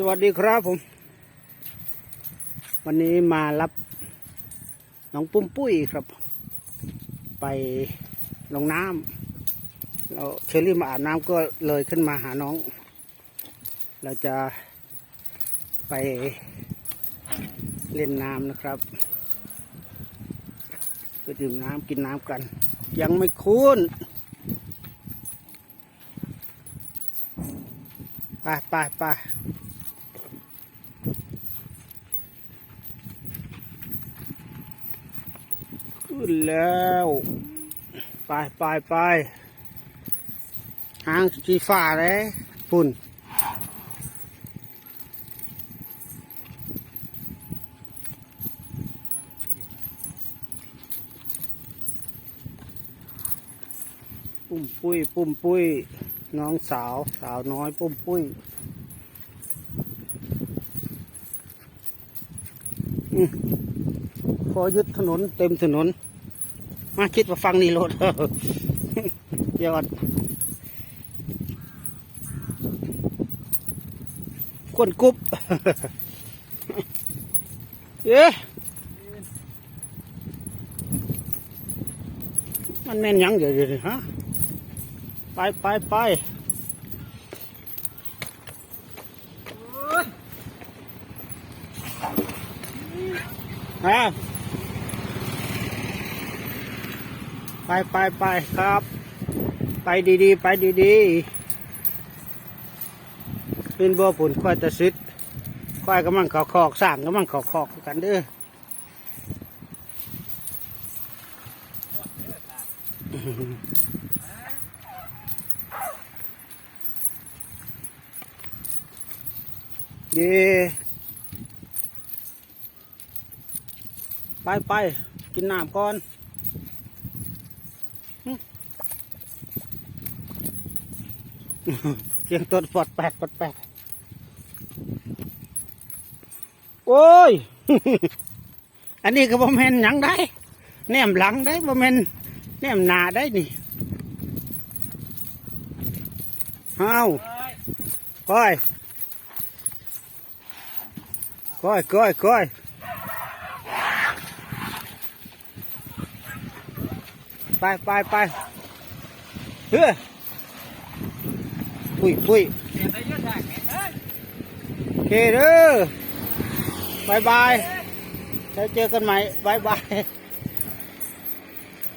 สวัสดีครับผม วันนี้มารับน้องปุ้มปุ้ยครับ ไปลงน้ำเราเชอรี่มาอาบน้ำก็เลยขึ้นมาหาน้อง เราจะไปเล่นน้ำนะครับไปดื่มน้ำกินน้ำกัน ยังไม่คุ้นไปไปไป ขึ้นแล้ว ไปไปไปหางสีฟ้าเลยฝุ่นปุ้มปุ้ย ปุ้มปุ้ย น้องสาว สาวน้อย ปุ้มปุ้ยอืมพอยึดถนนเต็มถนน มาคิดว่าฟังนี่รถยอดกวนกุบเอ๊ะมันแม่นยังเดี๋ยวเดี๋ยวฮะไปไปไปฮะ ไปไปไปครับ ไปดีๆ ไปดีๆเป็นบัวผุนควายตะซิดควายกำลังขาคอกสร้างกำลังขาคอกกันเด้อเย่ไปไปกินน้ำก่อน เสียงตดปอดแปดปอดแปดโอ้ย อันนี้ก็บ่แม่นหยังได้ แนมหลังได้บ่แม่นแนมหน้าได้นี่เฮาก้อยก้อยก้อยก้อยไปไปไปเฮ้ย ปุ้ยปุ้ยโอเคเด้อบายบายแล้วเจอกันใหม่บายบาย